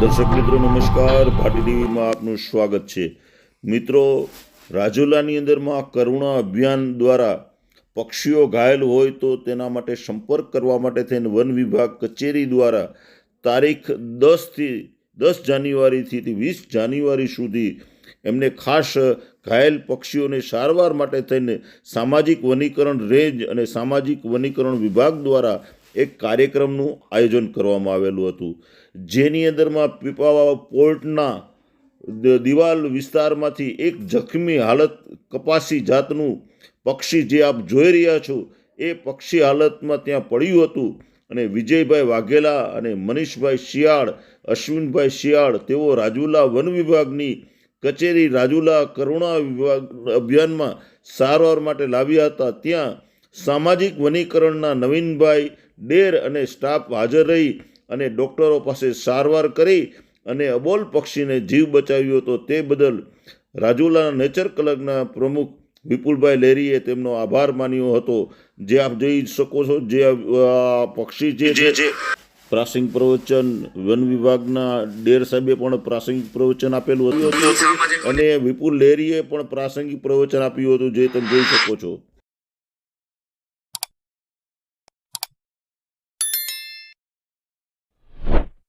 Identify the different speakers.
Speaker 1: દર્શક મિત્રો, નમસ્કાર. ભાટી ટીવીમાં આપનું સ્વાગત છે. મિત્રો, રાજુલાની અંદરમાં કરુણા અભિયાન દ્વારા પક્ષીઓ ઘાયલ હોય તો તેના માટે સંપર્ક કરવા માટે થઈને વન વિભાગ કચેરી દ્વારા તારીખ દસથી દસ જાન્યુઆરીથી વીસ જાન્યુઆરી સુધી એમને ખાસ ઘાયલ પક્ષીઓને સારવાર માટે થઈને સામાજિક વનીકરણ રેન્જ અને સામાજિક વનીકરણ વિભાગ દ્વારા એક કાર્યક્રમનું આયોજન કરવામાં આવેલું હતું. જેની અંદરમાં પીપાવા પોર્ટના દિવાલ વિસ્તારમાંથી એક જખમી હાલત કપાસી જાતનું પક્ષી જે આપ જોઈ રહ્યા છો, એ પક્ષી હાલતમાં ત્યાં પડ્યું હતું અને વિજયભાઈ વાઘેલા અને મનીષભાઈ શિયાળ, અશ્વિનભાઈ શિયાળ, તેઓ રાજુલા વન વિભાગની કચેરી રાજુલા કરુણા વિભાગ અભિયાનમાં સારવાર માટે લાવ્યા હતા. ત્યાં સામાજિક વનીકરણના નવીનભાઈ ડેર અને સ્ટાફ હાજર રહી અને ડૉક્ટરો પાસે સારવાર કરી અને અબોલ પક્ષીને જીવ બચાવ્યો હતો તે બદલ રાજુલાના નેચર ક્લબના પ્રમુખ વિપુલભાઈ લેરીએ તેમનો આભાર માન્યો હતો. જે આપ જોઈ શકો છો જે પક્ષી જે છે પ્રાસંગિક પ્રવચન વન વિભાગના ડેર સાહેબે પણ પ્રાસંગિક પ્રવચન આપેલું હતું. અને વિપુલ લેરીએ પણ પ્રાસંગિક પ્રવચન આપ્યું હતું જે તમે જોઈ શકો છો.